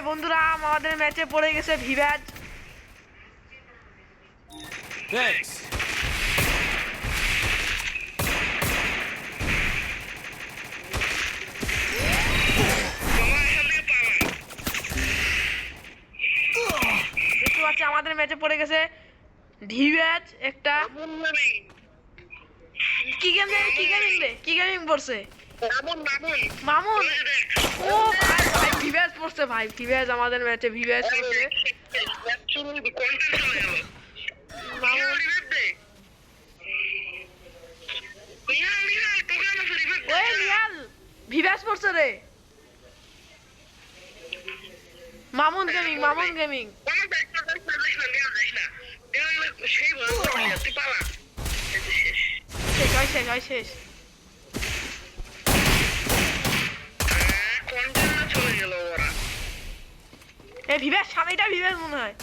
ভাই বন্ধুরা আমাদের ম্যাচে পড়ে গেছে Thanks. দেখতে পাচ্ছি আমাদের ম্যাচে পড়ে গেছে ভিভ্যাজ একটা। কি গেম কি গেমিং রে কি গেমিং পড়ছে? মামুন ও ভাই ভাই পড়ছে ভাই আমাদের ম্যাচে পড়ছে পড়ছে রে। মামুন গেমিং মামুন গেমিং শেষ। শেষ শেষ। এ ভিভ্যাজ সামনেটা ভিভ্যাজ মনে হয়।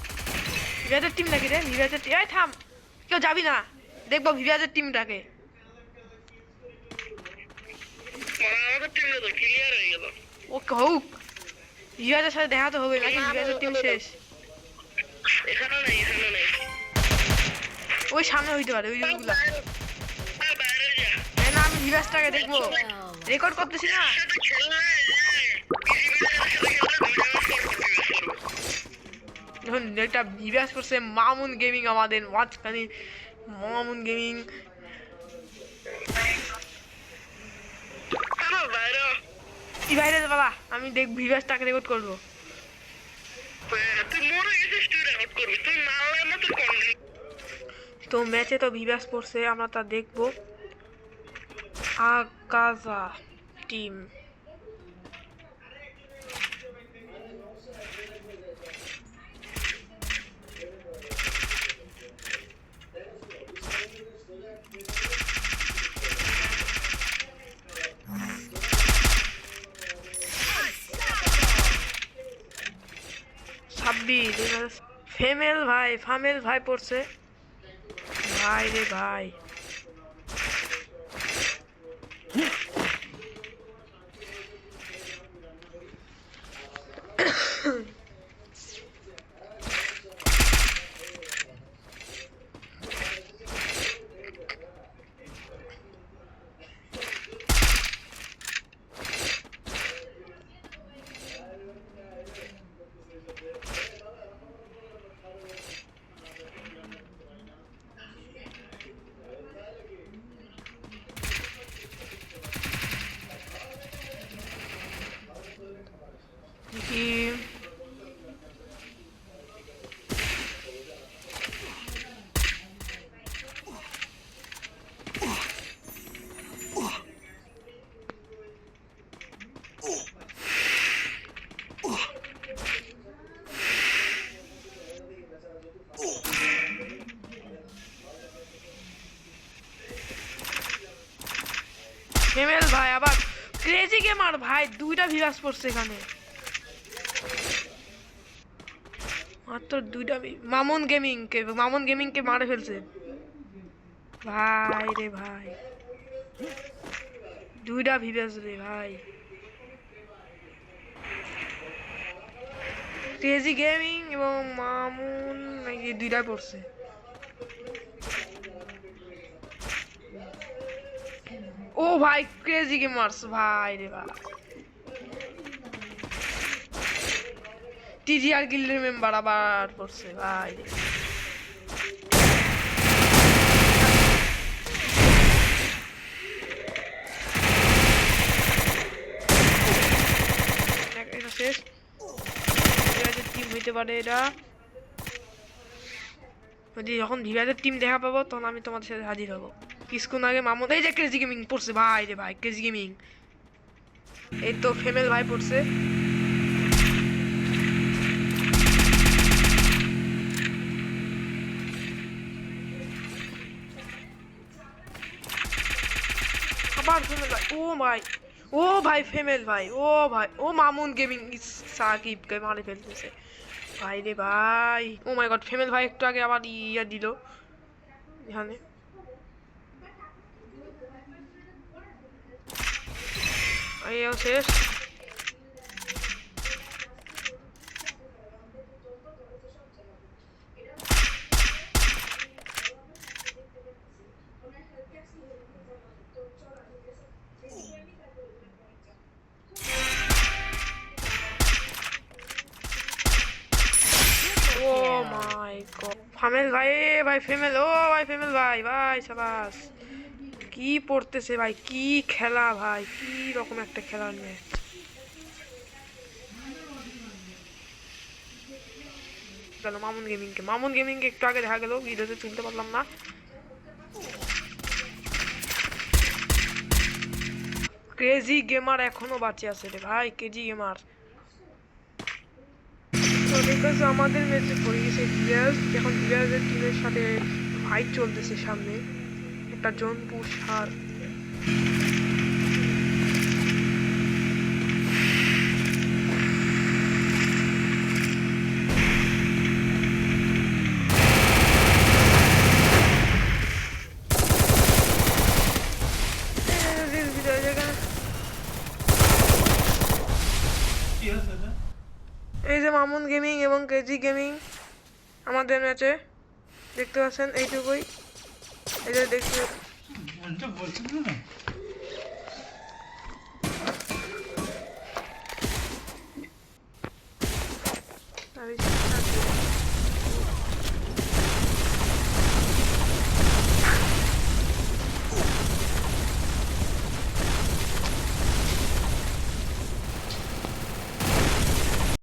ভিভ্যাজের টিম নাকি রে? ভিভ্যাজের টিম এই থাম। কেউ যাবি না। দেখব ভিভ্যাজের টিমটাকে ও হোক। ভিভ্যাজের সাথে দেখা তো হবে নাকি ভিভ্যাজের টিম শেষ? ওই সামনে হইতে পারে ওই ওইগুলা না আমি ভিভ্যাজটাকে দেখব। রেকর্ড করতেছি না? এখন এটা ভিভ্যাজ করছে মামুন গেমিং আমাদের মাঝখানে। মামুন গেমিং। বাইরে বাবা? আমি দেখ ভিভ্যাজটাকে রেকর্ড করব। তো ম্যাচে তো ভিভ্যাজ পড়ছে, আমরা তা দেখব। আগাজা টিম ফেমেল ভাই ফামেল ভাই পড়ছে। ভাই রে ভাই। কি ফিমেল ভাই আবার ক্রেজি গেমার ভাই দুইটা ভিরাস পড়ছে এখানে। মাত্র দুইটা মামুন গেমিং কে মামুন গেমিং কে মারে ফেলছে। ভাই রে ভাই। দুইটা ভিরাস রে ভাই। ক্রেজি গেমিং এবং মামুন নাকি দুইটাই পড়ছে। ও ভাই ক্রেজি গেমার্স ভাই রে ভাই। টিজিআর গিল্ডের মেম্বার আবার পড়ছে, ভাই। এটা শেষ। টিম হইতে পারে এটা। যদি যখন ধীরাজের টিম দেখা পাবো, তখন আমি তোমাদের সাথে হাজির হব। কিছুক্ষণ আগে মামুন এই যে ক্রেজি গেমিং পড়ছে, ভাই রে ভাই ক্রেজি গেমিং এই তো ফেমেল ভাই পড়ছে। আবার ফেমেল ভাই। ও ভাই ও ভাই ফেমেল ভাই, ও ভাই। ও মামুন গেমিং সাকিবকে মারে ফেলতেছে। ভাই রে ভাই, ও মাই গড ফেমেল ভাই একটু আগে আবার ইয়া দিল। এখানে। শেষ। মাই গড ফামেল ভাই ভাই ফেমেল ও ভাই ফেমেল ভাই ভাই, সাবাস। কি পড়তেছে ভাই, কি খেলা ভাই, কি রকম একটা খেলার ম্যাচ গেল মামুন গেমিংকে মামুন গেমিংকে একটু আগে দেখা গেল, ভিডিওতে তুলতে পারলাম না। ক্রেজি গেমার এখনও বাঁচে আছে রে ভাই, কেজি গেমার বিকজ আমাদের ম্যাচে পড়ে গেছে ডিয়াজ এখন ডিয়াসের টিমের সাথে ফাইট চলতেছে সামনে। একটা সার। এই যে মামুন গেমিং এবং কেজি গেমিং আমাদের ম্যাচে দেখতে পাচ্ছেন এইটুকুই। এটা দেখতে